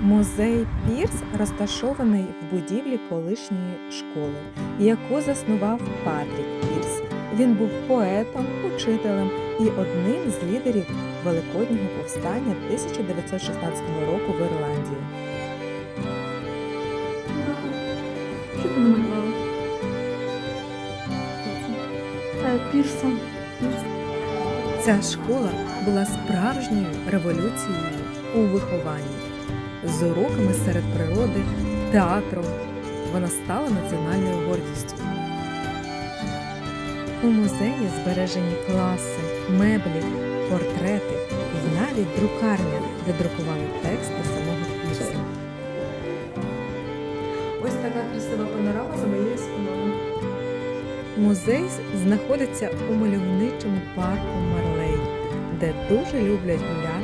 Музей Пірс розташований в будівлі колишньої школи, яку заснував Патрік Пірс. Він був поетом, учителем і одним з лідерів Великоднього повстання 1916 року в Ірландії. Що ти намалювала? Е, Ця школа була справжньою революцією у вихованні. З уроками серед природи, театром вона стала національною гордістю. У музеї збережені класи, меблі, портрети і навіть друкарня, де друкували тексти самого Пірса. Ось така красива панорама за моєю спиною. Музей знаходиться у мальовничому парку Марлей, де дуже люблять гуляти